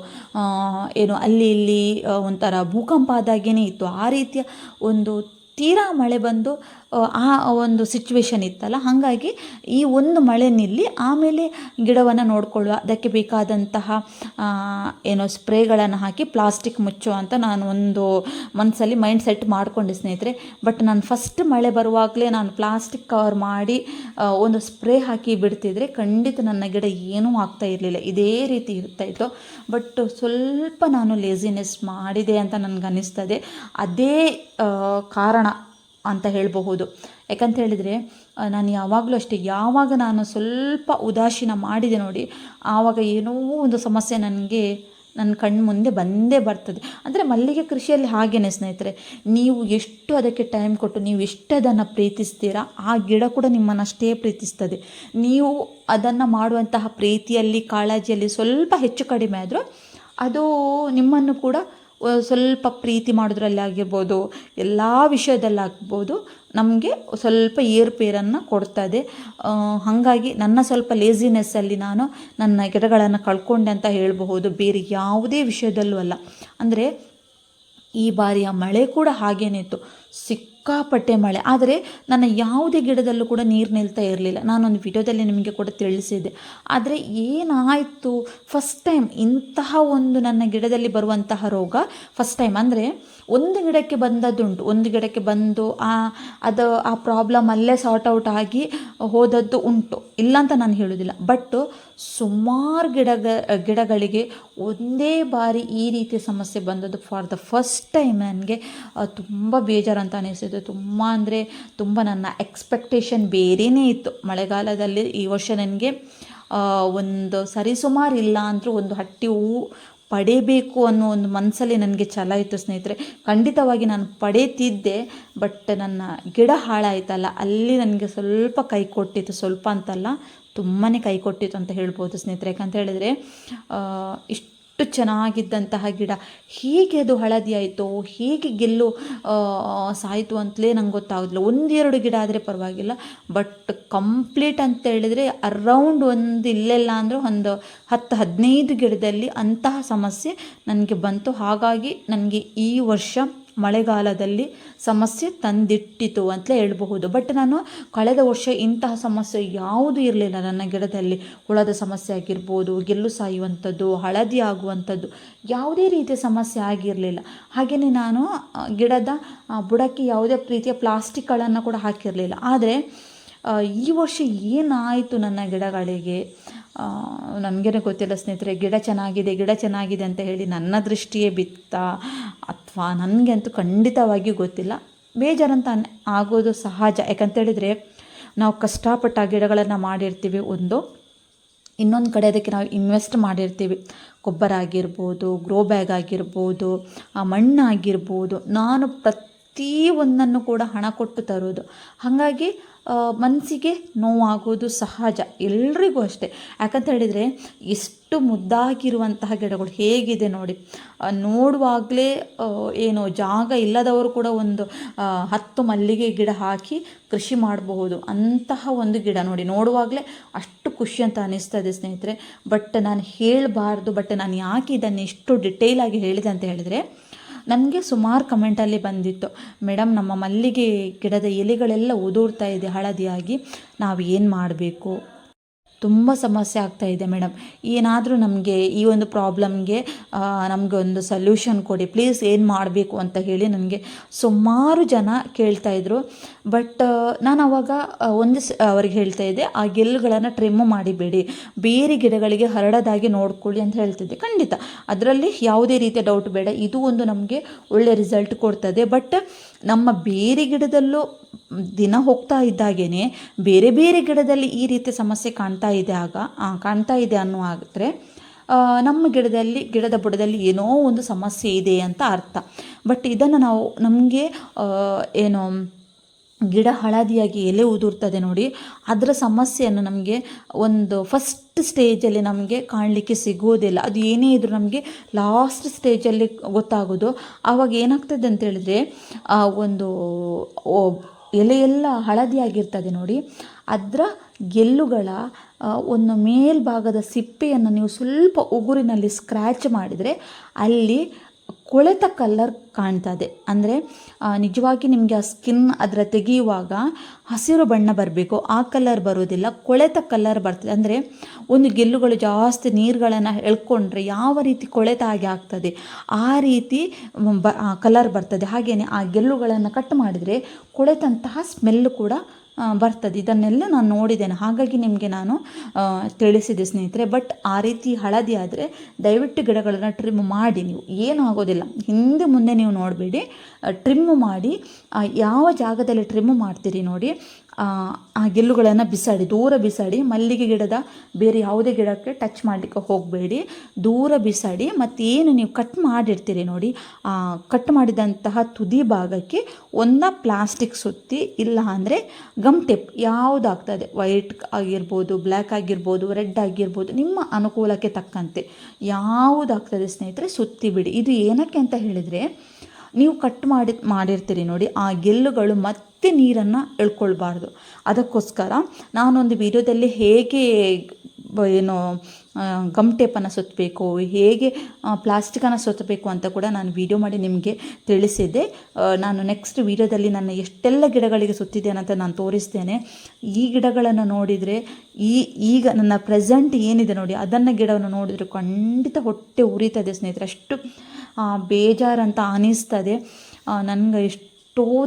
ಏನು ಅಲ್ಲಿ ಇಲ್ಲಿ ಒಂಥರ ಭೂಕಂಪ ಆದಾಗೇ ಇತ್ತು. ಆ ರೀತಿಯ ಒಂದು ತೀರಾ ಮಳೆ ಬಂದು ಆ, ಒಂದು ಸಿಚುವೇಶನ್ ಇತ್ತಲ್ಲ ಹಾಗಾಗಿ ಈ ಒಂದು ಮಳೆ ನಿಲ್ಲಿ ಆಮೇಲೆ ಗಿಡವನ್ನು ನೋಡಿಕೊಳ್ಳುವ ಅದಕ್ಕೆ ಬೇಕಾದಂತಹ ಏನೋ ಸ್ಪ್ರೇಗಳನ್ನು ಹಾಕಿ ಪ್ಲಾಸ್ಟಿಕ್ ಮುಚ್ಚು ಅಂತ ನಾನು ಒಂದು ಮನಸ್ಸಲ್ಲಿ ಮೈಂಡ್ ಸೆಟ್ ಮಾಡಿಕೊಂಡೆ ಸ್ನೇಹಿತರೆ. ಬಟ್ ನಾನು ಫಸ್ಟ್ ಮಳೆ ಬರುವಾಗಲೇ ನಾನು ಪ್ಲಾಸ್ಟಿಕ್ ಕವರ್ ಮಾಡಿ ಒಂದು ಸ್ಪ್ರೇ ಹಾಕಿ ಬಿಡ್ತಿದ್ರೆ ಖಂಡಿತ ನನ್ನ ಗಿಡ ಏನೂ ಆಗ್ತಾ ಇರಲಿಲ್ಲ. ಇದೇ ರೀತಿ ಇರ್ತಾ ಇತ್ತು. ಬಟ್ ಸ್ವಲ್ಪ ನಾನು ಲೇಸಿನೆಸ್ ಮಾಡಿದೆ ಅಂತ ನನಗನ್ನಿಸ್ತದೆ. ಅದೇ ಕಾರಣ. ಅಂತ ಹೇಳಬಹುದು. ಯಾಕಂತ ಹೇಳಿದರೆ ನಾನು ಯಾವಾಗಲೂ ಅಷ್ಟೇ, ಯಾವಾಗ ನಾನು ಸ್ವಲ್ಪ ಉದಾಸೀನ ಮಾಡಿದೆ ನೋಡಿ, ಆವಾಗ ಏನೋ ಒಂದು ಸಮಸ್ಯೆ ನನಗೆ, ನನ್ನ ಕಣ್ಣು ಮುಂದೆ ಬಂದೇ ಬರ್ತದೆ. ಅಂದರೆ ಮಲ್ಲಿಗೆ ಕೃಷಿಯಲ್ಲಿ ಹಾಗೇನೆ ಸ್ನೇಹಿತರೆ, ನೀವು ಎಷ್ಟು ಅದಕ್ಕೆ ಟೈಮ್ ಕೊಟ್ಟು, ನೀವು ಎಷ್ಟು ಅದನ್ನು ಪ್ರೀತಿಸ್ತೀರಾ, ಆ ಗಿಡ ಕೂಡ ನಿಮ್ಮನ್ನು ಅಷ್ಟೇ ಪ್ರೀತಿಸ್ತದೆ. ನೀವು ಅದನ್ನು ಮಾಡುವಂತಹ ಪ್ರೀತಿಯಲ್ಲಿ, ಕಾಳಜಿಯಲ್ಲಿ ಸ್ವಲ್ಪ ಹೆಚ್ಚು ಕಡಿಮೆ ಆದರೂ, ಅದು ನಿಮ್ಮನ್ನು ಕೂಡ ಸ್ವಲ್ಪ ಪ್ರೀತಿ ಮಾಡೋದ್ರಲ್ಲಿ ಆಗಿರ್ಬೋದು, ಎಲ್ಲ ವಿಷಯದಲ್ಲಾಗ್ಬೋದು ನಮಗೆ ಸ್ವಲ್ಪ ಏರುಪೇರನ್ನು ಕೊಡ್ತದೆ ಹಾಗಾಗಿ ನನ್ನ ಸ್ವಲ್ಪ ಲೇಸಿನೆಸ್ಸಲ್ಲಿ ನಾನು ನನ್ನ ಗಿಡಗಳನ್ನು ಕಳ್ಕೊಂಡೆ ಅಂತ ಹೇಳಬಹುದು, ಬೇರೆ ಯಾವುದೇ ವಿಷಯದಲ್ಲೂ ಅಲ್ಲ. ಅಂದರೆ ಈ ಬಾರಿಯ ಮಳೆ ಕೂಡ ಹಾಗೇನೇ ಇತ್ತು. ಸಿಕ್ಕಾಪಟ್ಟೆ ಮಳೆ. ಆದರೆ ನನ್ನ ಯಾವುದೇ ಗಿಡದಲ್ಲೂ ಕೂಡ ನೀರು ನಿಲ್ತಾ ಇರಲಿಲ್ಲ. ನಾನೊಂದು ವಿಡಿಯೋದಲ್ಲಿ ನಿಮಗೆ ಕೂಡ ತಿಳಿಸಿದ್ದೆ. ಆದರೆ ಏನಾಯಿತು? ಫಸ್ಟ್ ಟೈಮ್ ಇಂತಹ ಒಂದು ನನ್ನ ಗಿಡದಲ್ಲಿ ಬರುವಂತಹ ರೋಗ ಫಸ್ಟ್ ಟೈಮ್ ಅಂದರೆ ಒಂದು ಗಿಡಕ್ಕೆ ಬಂದದ್ದುಂಟು. ಒಂದು ಗಿಡಕ್ಕೆ ಬಂದು ಆ, ಅದು ಆ ಪ್ರಾಬ್ಲಮ್ ಅಲ್ಲೇ ಸಾರ್ಟ್ ಔಟ್ ಆಗಿ ಹೋದದ್ದು ಉಂಟು. ಇಲ್ಲ ಅಂತ ನಾನು ಹೇಳೋದಿಲ್ಲ. ಬಟ್ ಸುಮಾರು ಗಿಡಗ, ಗಿಡಗಳಿಗೆ ಒಂದೇ ಬಾರಿ ಈ ರೀತಿಯ ಸಮಸ್ಯೆ ಬಂದದ್ದು ಫಾರ್ ದ ಫಸ್ಟ್ ಟೈಮ್ ನನಗೆ ತುಂಬ ಬೇಜಾರಂತ ಅನಿಸಿದ್ದು ತುಂಬ ಅಂದರೆ ತುಂಬ ನನ್ನ ಎಕ್ಸ್ಪೆಕ್ಟೇಷನ್ ಬೇರೆಯೇ ಇತ್ತು. ಮಳೆಗಾಲದಲ್ಲಿ ಈ ವರ್ಷ ನನಗೆ ಒಂದು ಸರಿಸುಮಾರು ಇಲ್ಲ ಅಂದರೂ ಒಂದು ಹಟ್ಟಿ ಹೂವು ಪಡೆಯಬೇಕು ಅನ್ನೋ ಒಂದು ಮನಸ್ಸಲ್ಲಿ ನನಗೆ ಛಲ ಇತ್ತು ಸ್ನೇಹಿತರೆ. ಖಂಡಿತವಾಗಿ ನಾನು ಪಡೀತಿದ್ದೆ ಬಟ್ ನನ್ನ ಗಿಡ ಹಾಳಾಯಿತಲ್ಲ, ಅಲ್ಲಿ ನನಗೆ ಸ್ವಲ್ಪ ಕೈ ಕೊಟ್ಟಿತ್ತು, ಸ್ವಲ್ಪ ಅಂತಲ್ಲ. ತುಂಬಾ ಕೈ ಕೊಟ್ಟಿತ್ತು ಅಂತ ಹೇಳ್ಬೋದು ಸ್ನೇಹಿತರೆ. ಯಾಕಂತ ಹೇಳಿದರೆ ಇಷ್ಟು ಚೆನ್ನಾಗಿದ್ದಂತಹ ಗಿಡ, ಹೀಗೆ ಅದು ಹಳದಿ ಆಯಿತು, ಹೀಗೆ ಗೆಲ್ಲು ಸಾಯಿತು ಅಂತಲೇ ನಂಗೆ ಗೊತ್ತಾಗೋದಿಲ್ಲ. ಒಂದೆರಡು ಗಿಡ ಆದರೆ ಪರವಾಗಿಲ್ಲ, ಬಟ್ ಕಂಪ್ಲೀಟ್ ಅಂತ ಹೇಳಿದರೆ ಅರೌಂಡ್ ಒಂದು ಇಲ್ಲೆಲ್ಲ ಅಂದರೂ ಒಂದು ಹತ್ತು, ಹದಿನೈದು ಗಿಡದಲ್ಲಿ ಅಂತಹ ಸಮಸ್ಯೆ ನನಗೆ ಬಂತು. ಹಾಗಾಗಿ ನನಗೆ ಈ ವರ್ಷ ಮಳೆಗಾಲದಲ್ಲಿ ಸಮಸ್ಯೆ ತಂದಿಟ್ಟಿತು ಅಂತಲೇ ಹೇಳಬಹುದು. ಬಟ್ ನಾನು ಕಳೆದ ವರ್ಷ ಇಂತಹ ಸಮಸ್ಯೆ ಯಾವುದೂ ಇರಲಿಲ್ಲ. ನನ್ನ ಗಿಡದಲ್ಲಿ ಹುಳದ ಸಮಸ್ಯೆ ಆಗಿರ್ಬೋದು, ಗೆಲ್ಲು ಸಾಯುವಂಥದ್ದು, ಹಳದಿ ಆಗುವಂಥದ್ದು ಯಾವುದೇ ರೀತಿಯ ಸಮಸ್ಯೆ ಆಗಿರಲಿಲ್ಲ. ಹಾಗೆಯೇ ನಾನು ಗಿಡದ ಬುಡಕ್ಕೆ ಯಾವುದೇ ರೀತಿಯ ಪ್ಲಾಸ್ಟಿಕ್ಗಳನ್ನು ಕೂಡ ಹಾಕಿರಲಿಲ್ಲ. ಆದರೆ ಈ ವರ್ಷ ಏನಾಯಿತು ನನ್ನ ಗಿಡಗಳಿಗೆ? ನನಗೇನೆ ಗೊತ್ತಿಲ್ಲ ಸ್ನೇಹಿತರೆ, ಗಿಡ ಚೆನ್ನಾಗಿದೆ ಗಿಡ ಚೆನ್ನಾಗಿದೆ ಅಂತ ಹೇಳಿ ನನ್ನ ದೃಷ್ಟಿಯೇ ಬಿತ್ತಾ ಅಥವಾ ನನಗೆ ಅಂತೂ ಖಂಡಿತವಾಗಿಯೂ ಗೊತ್ತಿಲ್ಲ. ಬೇಜಾರಂತ ಆಗೋದು ಸಹಜ. ಯಾಕಂತೇಳಿದರೆ ನಾವು ಕಷ್ಟಪಟ್ಟ ಗಿಡಗಳನ್ನು ಮಾಡಿರ್ತೀವಿ ಒಂದು, ಇನ್ನೊಂದು ಕಡೆ ಅದಕ್ಕೆ ನಾವು ಇನ್ವೆಸ್ಟ್ ಮಾಡಿರ್ತೀವಿ. ಗೊಬ್ಬರ ಆಗಿರ್ಬೋದು ಗ್ರೋ ಬ್ಯಾಗ್ ಆಗಿರ್ಬೋದು, ಆ, ಮಣ್ಣು ಆಗಿರ್ಬೋದು. ನಾನು ಪ್ರತಿ ಒಂದನ್ನು ಕೂಡ ಹಣ ಕೊಟ್ಟು ತರೋದು. ಹಾಗಾಗಿ ಮನಸ್ಸಿಗೆ ನೋವಾಗೋದು ಸಹಜ, ಎಲ್ರಿಗೂ ಅಷ್ಟೇ. ಯಾಕಂತ ಹೇಳಿದರೆ, ಎಷ್ಟು ಮುದ್ದಾಗಿರುವಂತಹ ಗಿಡಗಳು ಹೇಗಿದೆ ನೋಡಿ. ನೋಡುವಾಗಲೇ ಏನು ಜಾಗ ಇಲ್ಲದವರು ಕೂಡ ಒಂದು ಹತ್ತು ಮಲ್ಲಿಗೆ ಗಿಡ ಹಾಕಿ ಕೃಷಿ ಮಾಡಬಹುದು ಅಂತಹ ಒಂದು ಗಿಡ ನೋಡಿ. ನೋಡುವಾಗಲೇ ಅಷ್ಟು ಖುಷಿ ಅಂತ ಅನಿಸ್ತದೆ ಸ್ನೇಹಿತರೆ. ಬಟ್ ನಾನು ಹೇಳಬಾರ್ದು, ಬಟ್ ನಾನು ಯಾಕೆ ಇದನ್ನು ಇಷ್ಟು ಡಿಟೇಲಾಗಿ ಹೇಳಿದೆ ಅಂತ ಹೇಳಿದರೆ ನನಗೆ ಸುಮಾರು ಕಮೆಂಟಲ್ಲಿ ಬಂದಿತ್ತು. ಮೇಡಮ್ ನಮ್ಮ ಮಲ್ಲಿಗೆ ಗಿಡದ ಎಲೆಗಳೆಲ್ಲ ಉದುರ್ತಾ ಇದೆ, ಹಳದಿಯಾಗಿ. ನಾವು ಏನು ಮಾಡಬೇಕು? ತುಂಬ ಸಮಸ್ಯೆ ಆಗ್ತಾ ಇದೆ ಮೇಡಮ್. ಏನಾದರೂ ನಮಗೆ ಈ ಒಂದು ಪ್ರಾಬ್ಲಮ್ಗೆ ನಮಗೆ ಒಂದು ಸೊಲ್ಯೂಷನ್ ಕೊಡಿ. ಪ್ಲೀಸ್ ಏನು ಮಾಡಬೇಕು ಅಂತ ಹೇಳಿ ನನಗೆ ಸುಮಾರು ಜನ ಕೇಳ್ತಾ ಇದ್ರು. ಬಟ್ ನಾನು ಅವಾಗ ಒಂದು ಅವ್ರಿಗೆ ಹೇಳ್ತಾ ಇದ್ದೆ, ಆ ಗೆಲ್ಲುಗಳನ್ನು ಟ್ರಿಮ್ ಮಾಡಿಬೇಡಿ. ಬೇರೆ ಗಿಡಗಳಿಗೆ ಹರಡದಾಗಿ ನೋಡ್ಕೊಳ್ಳಿ ಅಂತ ಹೇಳ್ತಿದ್ದೆ ಖಂಡಿತ. ಅದರಲ್ಲಿ ಯಾವುದೇ ರೀತಿಯ ಡೌಟ್ ಬೇಡ. ಇದು ಒಂದು ನಮಗೆ ಒಳ್ಳೆ ರಿಸಲ್ಟ್ ಕೊಡ್ತದೆ. ಬಟ್ ನಮ್ಮ ಬೇರೆ ಗಿಡದಲ್ಲೂ ದಿನ ಹೋಗ್ತಾ ಇದ್ದಾಗೇನೆ ಬೇರೆ ಬೇರೆ ಗಿಡದಲ್ಲಿ ಈ ರೀತಿ ಸಮಸ್ಯೆ ಕಾಣ್ತಾ ಇದೆ ಆಗ ಕಾಣ್ತಾ ಇದೆ ಅನ್ನೋ ಆದರೆ ನಮ್ಮ ಗಿಡದಲ್ಲಿ, ಗಿಡದ ಬುಡದಲ್ಲಿ ಏನೋ ಒಂದು ಸಮಸ್ಯೆ ಇದೆ ಅಂತ ಅರ್ಥ. ಬಟ್ ಇದನ್ನು ನಾವು ನಮಗೆ ಏನು ಗಿಡ ಹಳದಿಯಾಗಿ ಎಲೆ ಉದುರ್ತದೆ ನೋಡಿ, ಅದರ ಸಮಸ್ಯೆಯನ್ನು ನಮಗೆ ಒಂದು ಫಸ್ಟ್ ಸ್ಟೇಜಲ್ಲಿ ನಮಗೆ ಕಾಣಲಿಕ್ಕೆ ಸಿಗೋದಿಲ್ಲ ಅದು ಏನೇ ಇದ್ದರೂ ನಮಗೆ ಲಾಸ್ಟ್ ಸ್ಟೇಜಲ್ಲಿ ಗೊತ್ತಾಗೋದು. ಆವಾಗ ಏನಾಗ್ತದೆ ಅಂತ ಹೇಳಿದರೆ ಒಂದು ಎಲೆಯೆಲ್ಲ ಹಳದಿಯಾಗಿರ್ತದೆ ನೋಡಿ, ಅದರ ಗೆಲ್ಲುಗಳ ಒಂದು ಮೇಲ್ಭಾಗದ ಸಿಪ್ಪೆಯನ್ನು ನೀವು ಸ್ವಲ್ಪ ಉಗುರಿನಲ್ಲಿ ಸ್ಕ್ರ್ಯಾಚ್ ಮಾಡಿದರೆ ಅಲ್ಲಿ ಕೊಳೆತ ಕಲ್ಲರ್ ಕಾಣ್ತದೆ. ಅಂದರೆ ನಿಜವಾಗಿ ನಿಮಗೆ ಆ ಸ್ಕಿನ್ ಅದರ ತೆಗೆಯುವಾಗ ಹಸಿರು ಬಣ್ಣ ಬರಬೇಕು. ಆ ಕಲರ್ ಬರೋದಿಲ್ಲ. ಕೊಳೆತ ಕಲರ್ ಬರ್ತದೆ. ಅಂದರೆ, ಒಂದು ಗೆಲ್ಲುಗಳು ಜಾಸ್ತಿ ನೀರುಗಳನ್ನು ಎಳ್ಕೊಂಡ್ರೆ ಯಾವ ರೀತಿ ಕೊಳೆತ ಹಾಗೆ ಆಗ್ತದೆ, ಆ ರೀತಿ ಬ ಕಲರ್ ಬರ್ತದೆ. ಹಾಗೆಯೇ ಆ ಗೆಲ್ಲುಗಳನ್ನು ಕಟ್ ಮಾಡಿದರೆ ಕೊಳೆತಂತಹ ಸ್ಮೆಲ್ ಕೂಡ ಬರ್ತದೆ. ಇದನ್ನೆಲ್ಲ ನಾನು ನೋಡಿದ್ದೇನೆ. ಹಾಗಾಗಿ ನಿಮಗೆ ನಾನು ತಿಳಿಸಿದೆ ಸ್ನೇಹಿತರೆ. ಬಟ್ ಆ ರೀತಿ ಹಳದಿ ಆದರೆ ದಯವಿಟ್ಟು ಗಿಡಗಳನ್ನು ಟ್ರಿಮ್ ಮಾಡಿ ನೀವು. ಏನೂ ಆಗೋದಿಲ್ಲ. ಹಿಂದೆ ಮುಂದೆ ನೀವು ನೋಡಬೇಡಿ. ಟ್ರಿಮ್ ಮಾಡಿ ಯಾವ ಜಾಗದಲ್ಲಿ ಟ್ರಿಮ್ ಮಾಡ್ತೀರಿ ನೋಡಿ. ಆ, ಗೆಲ್ಲುಗಳನ್ನು ಬಿಸಾಡಿ ದೂರ ಬಿಸಾಡಿ ಮಲ್ಲಿಗೆ ಗಿಡದ ಬೇರೆ ಯಾವುದೇ ಗಿಡಕ್ಕೆ ಟಚ್ ಮಾಡಲಿಕ್ಕೆ ಹೋಗಬೇಡಿ. ದೂರ ಬಿಸಾಡಿ ಮತ್ತೇನು ನೀವು ಕಟ್ ಮಾಡಿರ್ತೀರಿ ನೋಡಿ ಆ ಕಟ್ ಮಾಡಿದಂತಹ ತುದಿ ಭಾಗಕ್ಕೆ ಒಂದ ಪ್ಲಾಸ್ಟಿಕ್ ಸುತ್ತಿ ಇಲ್ಲ ಅಂದರೆ ಗಮ್ ಟೇಪ್ ಯಾವುದಾಗ್ತದೆ ವೈಟ್ ಆಗಿರ್ಬೋದು ಬ್ಲ್ಯಾಕ್ ಆಗಿರ್ಬೋದು ರೆಡ್ ಆಗಿರ್ಬೋದು ನಿಮ್ಮ ಅನುಕೂಲಕ್ಕೆ ತಕ್ಕಂತೆ ಯಾವುದಾಗ್ತದೆ ಸ್ನೇಹಿತರೆ ಸುತ್ತಿ ಬಿಡಿ. ಇದು ಏನಕ್ಕೆ ಅಂತ ಹೇಳಿದರೆ ನೀವು ಕಟ್ ಮಾಡಿ ಮಾಡಿರ್ತೀರಿ ನೋಡಿ ಆ ಗೆಲ್ಲುಗಳು ಮತ್ತೆ ನೀರನ್ನು ಎಳ್ಕೊಳ್ಬಾರ್ದು. ಅದಕ್ಕೋಸ್ಕರ ನಾನೊಂದು ವಿಡಿಯೋದಲ್ಲಿ ಹೇಗೆ, ಏನು ಗಮ್ ಟೇಪನ್ನು ಸುತ್ತಬೇಕು ಹೇಗೆ ಪ್ಲಾಸ್ಟಿಕನ್ನು ಸುತ್ತಬೇಕು ಅಂತ ಕೂಡ ನಾನು ವಿಡಿಯೋ ಮಾಡಿ ನಿಮಗೆ ತಿಳಿಸಿದ್ದೆ. ನಾನು ನೆಕ್ಸ್ಟ್ ವಿಡಿಯೋದಲ್ಲಿ ನನ್ನ ಎಷ್ಟೆಲ್ಲ ಗಿಡಗಳಿಗೆ ಸುತ್ತಿದ್ದೇನೆ ಅಂತ ನಾನು ತೋರಿಸ್ತೇನೆ. ಈ ಗಿಡಗಳನ್ನು ನೋಡಿದರೆ, ಈ, ಈಗ ನನ್ನ ಪ್ರೆಸೆಂಟ್ ಏನಿದೆ ನೋಡಿ, ಅದನ್ನು ಗಿಡವನ್ನು ನೋಡಿದರೆ ಖಂಡಿತ ಹೊಟ್ಟೆ ಉರಿತದೆ ಸ್ನೇಹಿತರೆ. ಅಷ್ಟು ಬೇಜಾರಂತ ಅನಿಸ್ತದೆ. ನನಗೆ ಎಷ್ಟೋ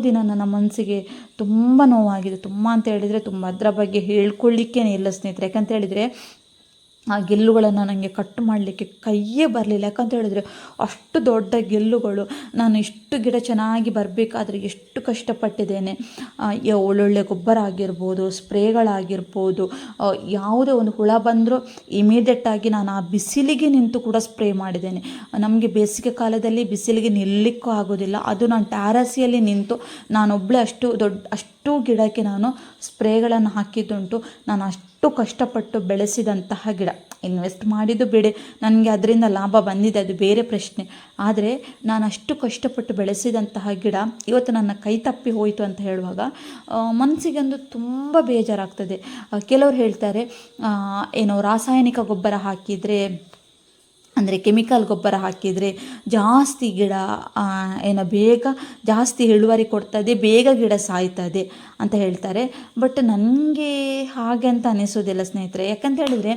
ದಿನ ನನ್ನ ಮನಸ್ಸಿಗೆ ತುಂಬ ನೋವಾಗಿದೆ. ತುಂಬ ಅಂತ ಹೇಳಿದರೆ ತುಂಬ. ಅದರ ಬಗ್ಗೆ ಹೇಳ್ಕೊಳ್ಳಿಕ್ಕೇ ಇಲ್ಲ ಸ್ನೇಹಿತರೆ. ಯಾಕಂತ ಹೇಳಿದರೆ ಆ ಗೆಲ್ಲುಗಳನ್ನು ನನಗೆ ಕಟ್ ಮಾಡಲಿಕ್ಕೆ ಕೈಯೇ ಬರಲಿಲ್ಲ. ಯಾಕಂತ ಹೇಳಿದರೆ ಅಷ್ಟು ದೊಡ್ಡ ಗೆಲ್ಲುಗಳು, ನಾನು ಇಷ್ಟು ಗಿಡ ಚೆನ್ನಾಗಿ ಬರಬೇಕಾದ್ರೆ ಎಷ್ಟು ಕಷ್ಟಪಟ್ಟಿದ್ದೇನೆ. ಒಳ್ಳೊಳ್ಳೆ ಗೊಬ್ಬರ ಆಗಿರ್ಬೋದು, ಸ್ಪ್ರೇಗಳಾಗಿರ್ಬೋದು ಯಾವುದೇ ಒಂದು ಹುಳ ಬಂದರೂ ಇಮಿಡಿಯೇಟಾಗಿ ನಾನು ಆ ಬಿಸಿಲಿಗೆ ನಿಂತು ಕೂಡ ಸ್ಪ್ರೇ ಮಾಡಿದ್ದೇನೆ. ನಮಗೆ ಬೇಸಿಗೆ ಕಾಲದಲ್ಲಿ ಬಿಸಿಲಿಗೆ ನಿಲ್ಲಕ್ಕೂ ಆಗೋದಿಲ್ಲ. ಅದು ನಾನು ಟ್ಯಾರಸಿಯಲ್ಲಿ ನಿಂತು ನಾನೊಬ್ಬಳೇ ಅಷ್ಟು ದೊಡ್ಡ, ಅಷ್ಟು ಗಿಡಕ್ಕೆ ನಾನು ಸ್ಪ್ರೇಗಳನ್ನು ಹಾಕಿದ್ದುಂಟು. ನಾನು ಅಷ್ಟು ಕಷ್ಟಪಟ್ಟು ಬೆಳೆಸಿದಂತಹ ಗಿಡ. ಇನ್ವೆಸ್ಟ್ ಮಾಡಿದ್ದು ಬಿಡಿ. ನನಗೆ ಅದರಿಂದ ಲಾಭ ಬಂದಿದೆ. ಅದು ಬೇರೆ ಪ್ರಶ್ನೆ. ಆದರೆ ನಾನು ಅಷ್ಟು ಕಷ್ಟಪಟ್ಟು ಬೆಳೆಸಿದಂತಹ ಗಿಡ ಇವತ್ತು ನನ್ನ ಕೈ ತಪ್ಪಿ ಹೋಯಿತು ಅಂತ ಹೇಳುವಾಗ ಮನಸ್ಸಿಗೆ ಒಂದು ತುಂಬ ಬೇಜಾರಾಗ್ತದೆ. ಕೆಲವರು ಹೇಳ್ತಾರೆ ಏನೋ ರಾಸಾಯನಿಕ ಗೊಬ್ಬರ ಹಾಕಿದರೆ ಅಂದರೆ ಕೆಮಿಕಲ್ ಗೊಬ್ಬರ ಹಾಕಿದರೆ ಜಾಸ್ತಿ ಗಿಡ ಏನು ಬೇಗ ಜಾಸ್ತಿ ಇಳುವರಿ ಕೊಡ್ತದೆ ಬೇಗ ಗಿಡ ಸಾಯ್ತದೆ ಅಂತ ಹೇಳ್ತಾರೆ. ಬಟ್ ನನಗೆ ಹಾಗೆ ಅಂತ ಅನಿಸೋದಿಲ್ಲ ಸ್ನೇಹಿತರೆ. ಯಾಕಂತ ಹೇಳಿದರೆ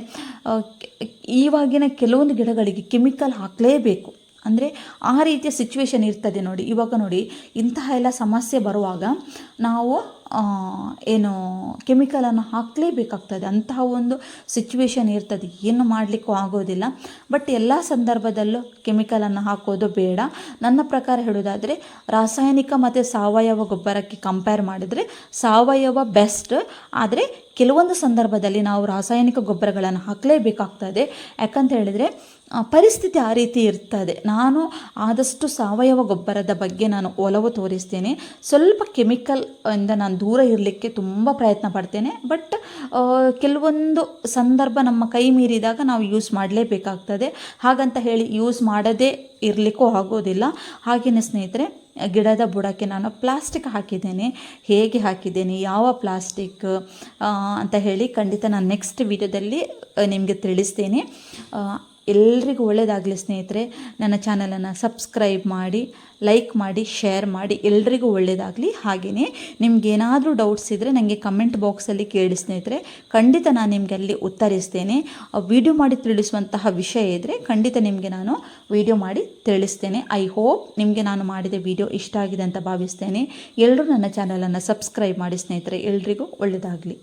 ಇವಾಗಿನ ಕೆಲವೊಂದು ಗಿಡಗಳಿಗೆ ಕೆಮಿಕಲ್ ಹಾಕಲೇಬೇಕು. ಅಂದರೆ ಆ ರೀತಿಯ ಸಿಚುವೇಶನ್ ಇರ್ತದೆ ನೋಡಿ. ಇವಾಗ ನೋಡಿ, ಇಂತಹ ಎಲ್ಲ ಸಮಸ್ಯೆ ಬರುವಾಗ ನಾವು ಏನು ಕೆಮಿಕಲನ್ನು ಹಾಕಲೇಬೇಕಾಗ್ತದೆ. ಅಂತಹ ಒಂದು ಸಿಚುವೇಶನ್ ಇರ್ತದೆ. ಏನು ಮಾಡಲಿಕ್ಕೂ ಆಗೋದಿಲ್ಲ. ಬಟ್ ಎಲ್ಲ ಸಂದರ್ಭದಲ್ಲೂ ಕೆಮಿಕಲನ್ನು ಹಾಕೋದು ಬೇಡ. ನನ್ನ ಪ್ರಕಾರ ಹೇಳೋದಾದರೆ ರಾಸಾಯನಿಕ ಮತ್ತು ಸಾವಯವ ಗೊಬ್ಬರಕ್ಕೆ ಕಂಪೇರ್ ಮಾಡಿದರೆ ಸಾವಯವ ಬೆಸ್ಟ್ ಆದರೆ ಕೆಲವೊಂದು ಸಂದರ್ಭದಲ್ಲಿ ನಾವು ರಾಸಾಯನಿಕ ಗೊಬ್ಬರಗಳನ್ನು ಹಾಕಲೇಬೇಕಾಗ್ತದೆ ಯಾಕಂತ ಹೇಳಿದರೆ ಪರಿಸ್ಥಿತಿ ಆ ರೀತಿ ಇರ್ತದೆ. ನಾನು ಆದಷ್ಟು ಸಾವಯವ ಗೊಬ್ಬರದ ಬಗ್ಗೆ ನಾನು ಒಲವು ತೋರಿಸ್ತೇನೆ. ಸ್ವಲ್ಪ ಕೆಮಿಕಲ್ ಇಂದ ನಾನು ದೂರ ಇರಲಿಕ್ಕೆ ತುಂಬ ಪ್ರಯತ್ನ ಪಡ್ತೇನೆ. ಬಟ್ ಕೆಲವೊಂದು ಸಂದರ್ಭ ನಮ್ಮ ಕೈ ಮೀರಿದಾಗ ನಾವು ಯೂಸ್ ಮಾಡಲೇಬೇಕಾಗ್ತದೆ. ಹಾಗಂತ ಹೇಳಿ ಯೂಸ್ ಮಾಡದೇ ಇರಲಿಕ್ಕೂ ಆಗೋದಿಲ್ಲ. ಹಾಗೆಯೇ ಸ್ನೇಹಿತರೆ ಗಿಡದ ಬುಡಕ್ಕೆ ನಾನು ಪ್ಲಾಸ್ಟಿಕ್ ಹಾಕಿದ್ದೇನೆ. ಹೇಗೆ ಹಾಕಿದ್ದೇನೆ, ಯಾವ ಪ್ಲಾಸ್ಟಿಕ್ ಅಂತ ಹೇಳಿ ಖಂಡಿತ ನಾನು ನೆಕ್ಸ್ಟ್ ವಿಡಿಯೋದಲ್ಲಿ ನಿಮಗೆ ತಿಳಿಸ್ತೇನೆ. ಎಲ್ರಿಗೂ ಒಳ್ಳೆಯದಾಗಲಿ ಸ್ನೇಹಿತರೆ. ನನ್ನ ಚಾನಲನ್ನು ಸಬ್ಸ್ಕ್ರೈಬ್ ಮಾಡಿ, ಲೈಕ್ ಮಾಡಿ, ಶೇರ್ ಮಾಡಿ, ಎಲ್ರಿಗೂ ಒಳ್ಳೆಯದಾಗಲಿ ಹಾಗೆಯೇ ನಿಮಗೇನಾದರೂ ಡೌಟ್ಸ್ ಇದ್ದರೆ ನನಗೆ ಕಮೆಂಟ್ ಬಾಕ್ಸಲ್ಲಿ ಕೇಳಿ ಸ್ನೇಹಿತರೆ. ಖಂಡಿತ ನಾನು ನಿಮಗೆ ಅಲ್ಲಿ ಉತ್ತರಿಸ್ತೇನೆ. ವಿಡಿಯೋ ಮಾಡಿ ತಿಳಿಸುವಂತಹ ವಿಷಯ ಇದ್ದರೆ ಖಂಡಿತ ನಿಮಗೆ ನಾನು ವಿಡಿಯೋ ಮಾಡಿ ತಿಳಿಸ್ತೇನೆ. ಐ ಹೋಪ್ ನಿಮಗೆ ನಾನು ಮಾಡಿದ ವಿಡಿಯೋ ಇಷ್ಟ ಆಗಿದೆ ಅಂತ ಭಾವಿಸ್ತೇನೆ. ಎಲ್ಲರೂ ನನ್ನ ಚಾನಲನ್ನು ಸಬ್ಸ್ಕ್ರೈಬ್ ಮಾಡಿ ಸ್ನೇಹಿತರೆ. ಎಲ್ರಿಗೂ ಒಳ್ಳೆಯದಾಗಲಿ